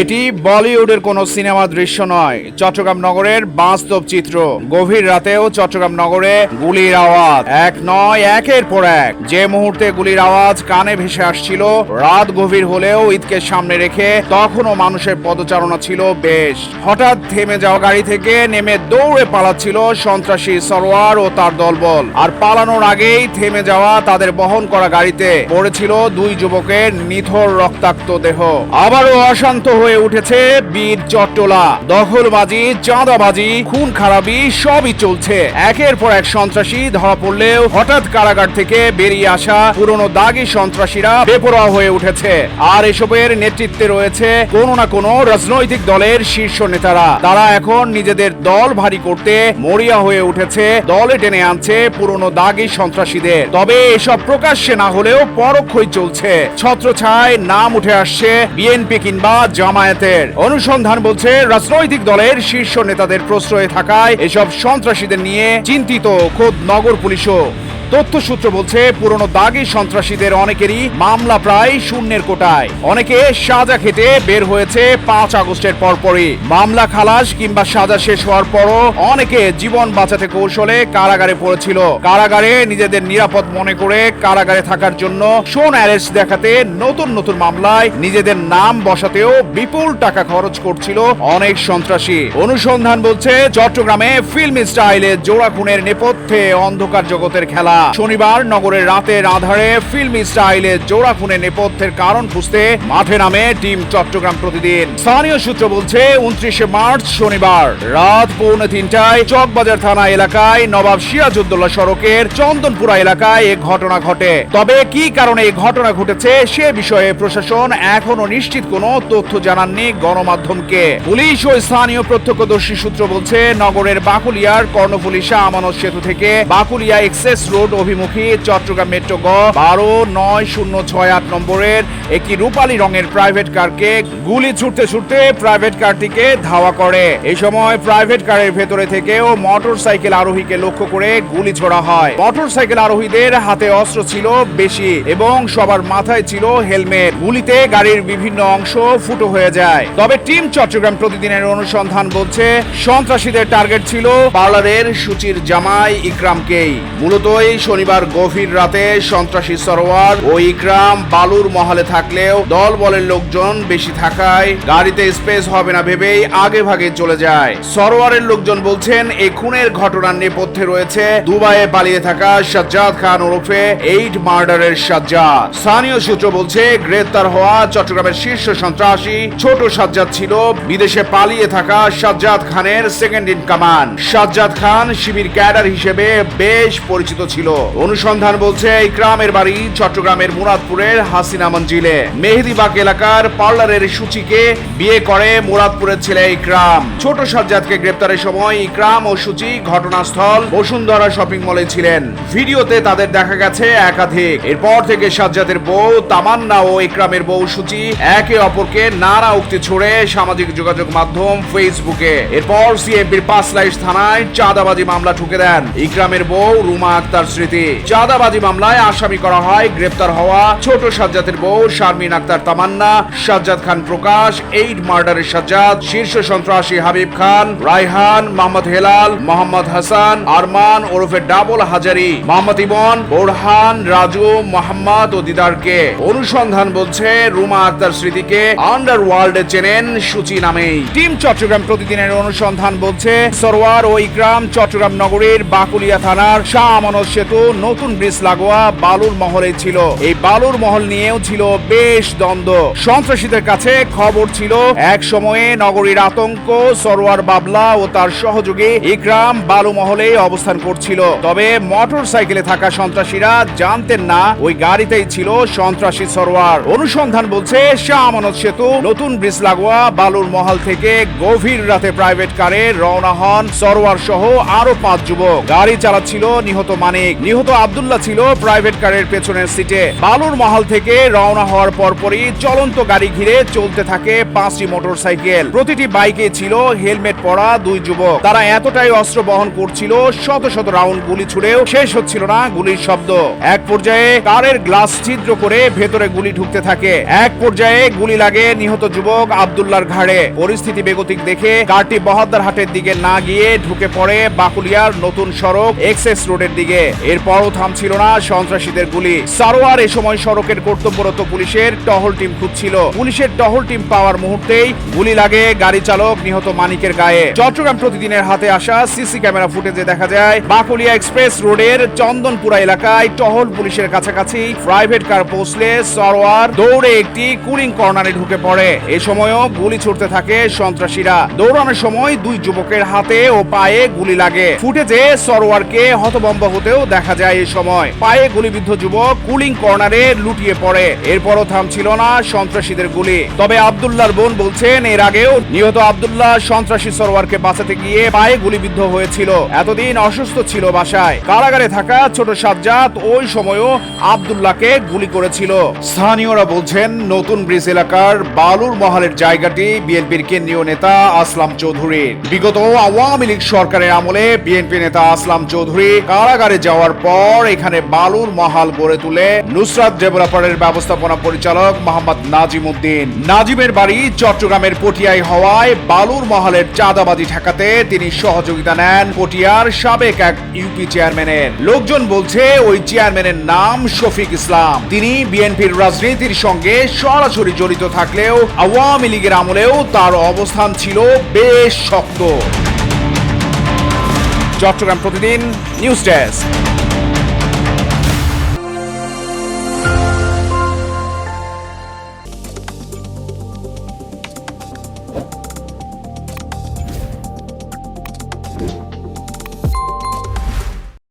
এটি বলিউডের কোনো সিনেমা দৃশ্য নয়। চট্টগ্রাম নগরের বাস্তব চিত্র। গভীর রাতেও চট্টগ্রাম নগরে গুলির আওয়াজ। এক নয়, একের পর এক। যে মুহূর্তে গুলির আওয়াজ কানে ভেসে আসছিল, রাত গভীর হলেও ঈদকে সামনে রেখে তখনও মানুষের পদচারণা ছিল বেশ। হঠাৎ থেমে যাওয়া গাড়ি থেকে নেমে দৌড়ে পালাচ্ছিল সন্ত্রাসী সরোয়ার ও তার দলবল। আর পালানোর আগেই থেমে যাওয়া তাদের বহন করা গাড়িতে পড়েছিল দুই যুবকের নিথর রক্তাক্ত দেহ। আবারও অশান্ত হয়ে উঠেছে বীর চট্টলা। দখলবাজি, চাঁদাবাজি, খুন খারাপি, সবই চলছে। একের পর এক সন্ত্রাসী ধরা পড়লেও হঠাৎ কারাগার থেকে বেরিয়ে আসা পুরনো দাগি সন্ত্রাসীরা বেপরোয়া হয়ে উঠেছে। আর এসবের নেতৃত্বে রয়েছে কোনো না কোনো রাজনৈতিক দলের শীর্ষ নেতারা। তারা এখন নিজেদের দল ভারী করতে মরিয়া হয়ে উঠেছে, দলে টেনে আনছে পুরনো দাগি সন্ত্রাসীদের। তবে এসব প্রকাশ্যে না হলেও পরোক্ষই চলছে। ছত্রছায় নাম উঠে আসছে বিএনপি কিংবা জামায়াতের অনুসন্ধান বলছে, রাজনৈতিক দলের শীর্ষ নেতাদের প্রশ্রয়ে থাকায় এসব সন্ত্রাসীদের নিয়ে চিন্তিত খোদ নগর পুলিশও। তথ্য সূত্র বলছে, পুরনো দাগি সন্ত্রাসীদের অনেকেরই মামলা প্রায় শূন্যের কোটায়। অনেকে সাজা খেতে বের হয়েছে পাঁচ আগস্টের পরপরই। মামলা খালাস কিংবা সাজা শেষ হওয়ার পরও অনেকে জীবন বাঁচাতে কৌশলে কারাগারে পড়েছিল। কারাগারে নিজেদের নিরাপদ মনে করে কারাগারে থাকার জন্য সোন অ্যারেস্ট দেখাতে নতুন নতুন মামলায় নিজেদের নাম বসাতেও বিপুল টাকা খরচ করছিল অনেক সন্ত্রাসী। অনুসন্ধান বলছে, চট্টগ্রামে ফিল্ম স্টাইলে জোড়া খুনের নেপথ্যে অন্ধকার জগতের খেলা শনিবার নগরের রাতের আধারে ফিল্ম স্টাইলে জোড়া খুনের নেপথ্যের কারণ খুঁজতে মাঠে নামে টিম চট্টগ্রাম প্রতিদিন। স্থানীয় সূত্র বলছে, উনত্রিশে মার্চ শনিবার রাত পৌনে তিনটায় চকবাজার থানা এলাকায় নবাব সিরাজউদ্দৌলা সড়কের চন্দনপুরা এলাকায় এ ঘটনা ঘটে। তবে কি কারণে এই ঘটনা ঘটেছে সে বিষয়ে প্রশাসন এখনও নিশ্চিত কোনো তথ্য জানাননি গণমাধ্যমকে। পুলিশ ও স্থানীয় প্রত্যক্ষদর্শী সূত্র বলছে, নগরের বাকুলিয়ার কর্ণফুলী শাহ আমানত সেতু থেকে বাকুলিয়া এক্সেস রোড অভিমুখী, চট্টগ্রাম মেট্রো গ, বারো নয় শূন্য ছয় আট নম্বরের একটি রূপালী রঙের প্রাইভেট কারকে গুলি ছুটতে ছুটতে প্রাইভেট কারটিকে ধাওয়া করে। এই সময় প্রাইভেট কারের ভেতরে থেকেও মোটর সাইকেল আরোহীকে লক্ষ্য করে গুলি ছোড়া হয়। মোটর সাইকেল আরোহীদের হাতে অস্ত্র ছিল বেশি এবং সবার মাথায় ছিল হেলমেট। গুলিতে গাড়ির বিভিন্ন অংশ ফুটো হয়ে যায়। তবে টিম চট্টগ্রাম প্রতিদিনের অনুসন্ধান বলছে, সন্ত্রাসীদের টার্গেট ছিল পার্লারের সূচির জামাই ইকরামকেই। মূলত এই শনিবার গভীর রাতে সন্ত্রাসী সরোয়ার ও ইকরাম বালুর মহলে থাকলেও দল বলের লোকজন বেশি থাকায় গাড়িতে স্পেস হবে না ভেবেই আগে ভাগে চলে যায়। সরোয়ারের লোকজন বলছেন এই খুনের ঘটনার নেপথ্যে রয়েছে দুবাইয়ে পালিয়ে থাকা সাজ্জাদ খান ওরফে এইট মার্ডারের সাজ্জাদ। স্থানীয় সূত্র বলছে, গ্রেপ্তার হওয়া চট্টগ্রামের শীর্ষ সন্ত্রাসী ছোট সাজ্জাদ ছিল। বিদেশে পালিয়ে থাকা সাজ্জাদ খানের second in command Sajjad Khan Shibir cadre হিসেবে বেশ পরিচিত ছিল। অনুসন্ধান বলছে ইকরামের বাড়ি চট্টগ্রামের মুরাদপুরের হাসিনা মঞ্জিলে। মেহেদিবাগ এলাকার পার্লারের সূচিকে বিয়ে করে মুরাদপুরের ছেলে ইকরাম ছোট সাজ্জাদকে গ্রেপ্তারের সময় ইকরাম ও সূচি ঘটনাস্থল বসুন্ধরা শপিং মলে ছিলেন। ভিডিওতে তাদের দেখা গেছে একাধিক। এরপর থেকে সাজ্জাদের বউ তামান্না ও ইকরামের বউ সূচি একে অপরকে নানা উক্তি ছড়ে সামাজিক যোগাযোগ মাধ্যম ফেসবুকে। এরপর সিএমপির পাঁচলাইশ থানায় চাঁদাবাজি মামলা ঠুকে দেন। ইকরামের বউ রুমা আক্তার স্মৃতি। চাঁদাবাজি মামলায় আসামি করা হয়, গ্রেপ্তার হওয়া ছোট সাজ্জাদের বউ শারমিন আক্তার তামান্না, সাজ্জাদ খান প্রকাশ এইট মার্ডারের সাজ্জাদ, শীর্ষ সন্ত্রাসী হাবিব খান, রায়হান, মোহাম্মদ হেলাল, মোহাম্মদ হাসান, আরমান ওরফে ডাবল হাজারি, মোহাম্মদ ইমন, বোরহান, রাজু, মোহাম্মদ ও দিদারকে। অনুসন্ধান বলছে, রুমা আক্তার স্মৃতিকে আন্ডার ওয়ার্ল্ডে চেনেন সূচি নামেই। টিম চট্টগ্রাম প্রতিদিনের অনুসন্ধান বলছে সরোয়ার ও ইকরাম চট্টগ্রাম নগরীর বাকুলিয়া থানার শাহ আমানত সেতু নতুন ব্রিজ লাগোয়া বালুর মহলে ছিল। এই বালুর মহল নিয়েও ছিল বেশ দ্বন্দ্ব। সন্ত্রাসীদের কাছে খবর ছিল, এক সময়ে নগরীর আতঙ্ক, সরোয়ার বাবলা ও তার সহযোগী ইকরাম বালু মহলে অবস্থান করছিল। তবে মোটর সাইকেলে থাকা সন্ত্রাসীরা জানতেন না, ওই গাড়িতেই ছিল সন্ত্রাসী সরোয়ার। অনুসন্ধান বলছে, শাহ আমানত সেতু নতুন ব্রিজ লাগোয়া বালুর মহল থেকে গভীর রাতে প্রাইভেট কারে রওনা হন সরোয়ার সহ আরও পাঁচ যুবক। গাড়ি চালাচ্ছিল নিহত মানিক। নিহত আবদুল্লাহ ছিল প্রাইভেট কারের পেছনের সিটে। বালুর মহল থেকে রওনা হওয়ার পরপরই চলন্ত গাড়ি ঘিরে চলতে থাকে পাঁচটি মোটরসাইকেল। প্রতিটি বাইকে ছিল হেলমেট পরা দুই যুবক। তারা এতটাই অস্ত্র বহন করছিল, শত শত রাউন্ড গুলি ছুড়েও শেষ হচ্ছিল না গুলির শব্দ। এক পর্যায়ে কারের গ্লাস ছিদ্র করে ভেতরে গুলি ঢুকতে থাকে। এক পর্যায়ে গুলি লাগে নিহত যুবক আব্দুল্লাহর ঘাড়ে। পরিস্থিতি বেগতিক দেখে কারটি বহাদ্দার হাটের দিকে না গিয়ে ঢুকে পড়ে বাকুলিয়ার নতুন সড়ক এক্সেস রোডের দিকে। এরপরও থামছিল না সন্ত্রাসীদের গুলি। সারোয়ার এ সময় সড়কের কর্তব্যরত পুলিশের টহল টিম খুঁজছিল। পুলিশের টহল টিম পাওয়ার মুহূর্তেই গুলি লাগে গাড়ি চালক নিহত মানিকের গায়ে। চট্টগ্রাম প্রতিদিনের হাতে আসা সিসি ক্যামেরা ফুটেজে দেখা যায়, বাকুলিয়া এক্সপ্রেস রোডের চন্দনপুরা এলাকায় টহল পুলিশের কাছাকাছি প্রাইভেট কার পৌঁছলে সরোয়ার দৌড়ে একটি কুলিং কর্নারে ঢুকে পড়ে। এ সময়ও গুলি ছুটতে থাকে সন্ত্রাসীরা। দৌড়ানোর সময় দুই যুবকের হাতে ও পায়ে গুলি লাগে। ফুটেজে সরোয়ারকে হতবম্ব হতেও দেখা যায় এই সময়। পায়ে গুলিবিদ্ধ যুবক কুলিং কর্নারে লুটিয়ে পড়ে। এরপরও থামছিল না সন্ত্রাসীদের গুলি। তবে আব্দুল্লাহর বোন বলছেন, এর আগেও নিহত আব্দুল্লাহ সন্ত্রাসী সরোয়ারকে বাঁচাতে গিয়ে পায়ে গুলিবিদ্ধ হয়েছিল। এতদিন অসুস্থ ছিল বাসায়। কারাগারে থাকা ছোট সাজ্জাদ ওই সময়ও আব্দুল্লাহকে গুলি করেছিল। স্থানীয়রা বলছেন, নতুন ব্রিজ এলাকার বালুর মহলের জায়গাটি বিএনপির কেন্দ্রীয় নেতা আসলাম চৌধুরীর। বিগত আওয়ামী লীগ সরকারের আমলে বিএনপি নেতা আসলাম চৌধুরী কারাগারে যাওয়ার পর এখানে বালুর মহাল গড়ে তুলে নুসরাত ডেভেলপারের ব্যবস্থাপনা পরিচালক মোহাম্মদ নাজিম উদ্দিন। নাজিমের বাড়ি চট্টগ্রামের পটিয়ায় হওয়ায় বালুর মহালের চাঁদাবাজি ঠেকাতে তিনি সহযোগিতা নেন পটিয়ার সাবেক এক ইউপি চেয়ারম্যানের। লোকজন বলছে ওই চেয়ারম্যানের নাম শফিক ইসলাম। তিনি বিএনপির রাজনীতির সঙ্গে সরাসরি জড়িত থাকলেও আওয়ামী লীগের আমলেও তার অবস্থান ছিল বেশ শক্ত। চট্টগ্রাম প্রতিদিন নিউজ ডেস্ক।